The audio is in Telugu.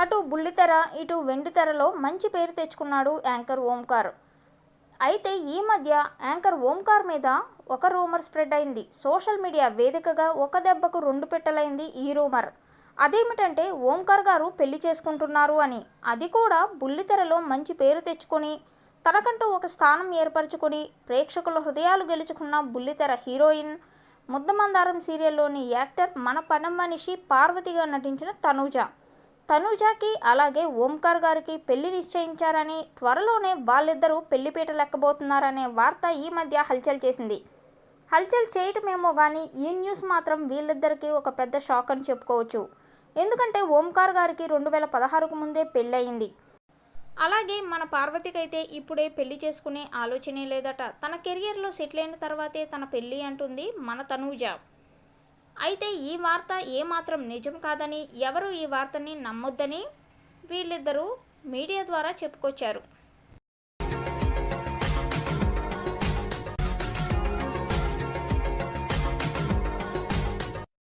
అటు బుల్లితెర ఇటు వెండితెరలో మంచి పేరు తెచ్చుకున్నాడు యాంకర్ ఓంకార్. అయితే ఈ మధ్య యాంకర్ ఓంకార్ మీద ఒక రూమర్ స్ప్రెడ్ అయింది. సోషల్ మీడియా వేదికగా ఒక దెబ్బకు రెండు పెట్టలైంది ఈ రూమర్. అదేమిటంటే ఓంకార్ గారు పెళ్ళి చేసుకుంటున్నారు అని. అది కూడా బుల్లితెరలో మంచి పేరు తెచ్చుకొని తనకంటూ ఒక స్థానం ఏర్పరచుకొని ప్రేక్షకుల హృదయాలు గెలుచుకున్న బుల్లితెర హీరోయిన్ ముద్దమందారం సీరియల్లోని యాక్టర్ మన పనం మనిషి పార్వతిగా నటించిన తనూజ. తనుజాకి అలాగే ఓంకార్ గారికి పెళ్ళి నిశ్చయించారని త్వరలోనే వాళ్ళిద్దరూ పెళ్ళిపీట లెక్కబోతున్నారనే వార్త ఈ మధ్య హల్చల్ చేసింది. హల్చల్ చేయటమేమో కానీ ఈ న్యూస్ మాత్రం వీళ్ళిద్దరికీ ఒక పెద్ద షాక్ అని చెప్పుకోవచ్చు. ఎందుకంటే ఓంకార్ గారికి రెండు వేల పదహారుకు ముందే పెళ్ళయింది. అలాగే మన పార్వతికైతే ఇప్పుడే పెళ్ళి చేసుకునే ఆలోచనే లేదట. తన కెరియర్లో సెటిల్ అయిన తర్వాతే తన పెళ్ళి అంటుంది మన తనూజ. అయితే ఈ వార్త ఏమాత్రం నిజం కాదని ఎవరు ఈ వార్తని నమ్మొద్దని వీళ్ళిద్దరూ మీడియా ద్వారా చెప్పుకొచ్చారు.